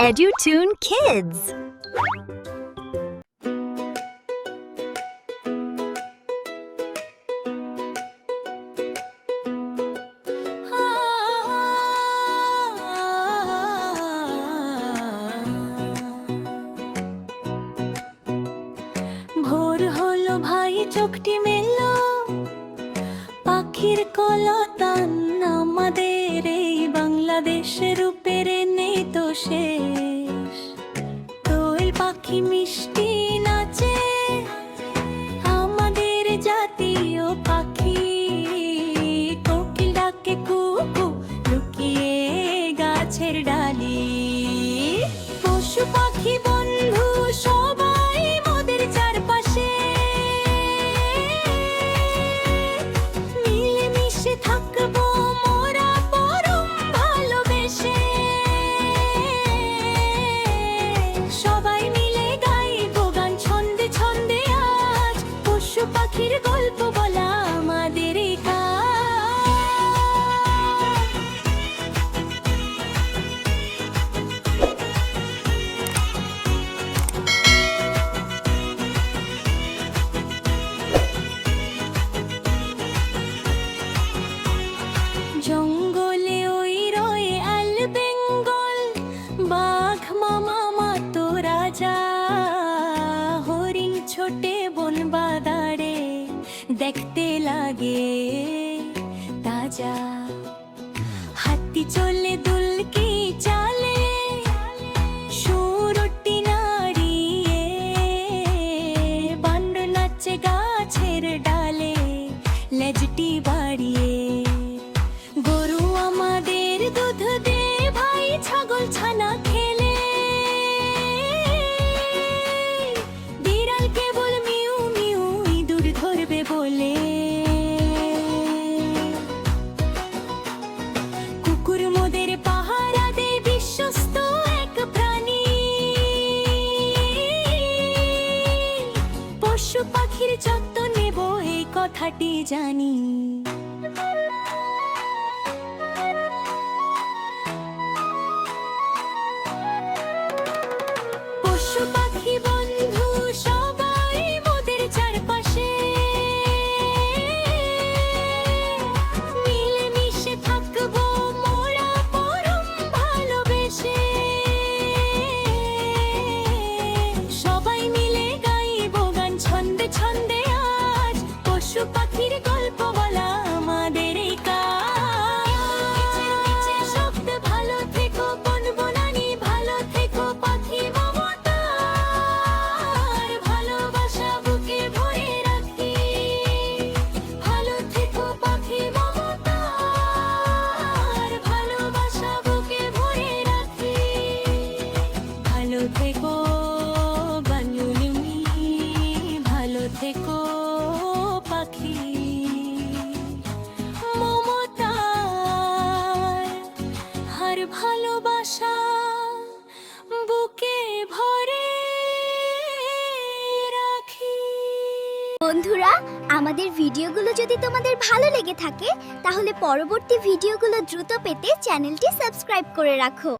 EduTune Kids. ভোর হলো ভাই চোখটি মেলল পাখির কলতান আমাদের রূপের নেই তো শেষ। কোয়েল পাখি মিষ্টি নাচে, আমাদের জাতীয় পাখি। কোকিল ডাকে কুকু লুকিয়ে গাছের ডালি। পশু পাখি বন্ধু সবাই গল্প বলা আমাদের জঙ্গলে ওই রয়ে আল বেঙ্গল বাঘ মামা দেখতে লাগে তাজা। হাতি চলে দুলকি काटे जानी। ভালোবাসা বুকে ভরে রাখি। বন্ধুরা, আমাদের ভিডিওগুলো যদি তোমাদের ভালো লেগে থাকে, তাহলে পরবর্তী ভিডিওগুলো দ্রুত পেতে চ্যানেলটি সাবস্ক্রাইব করে রাখো।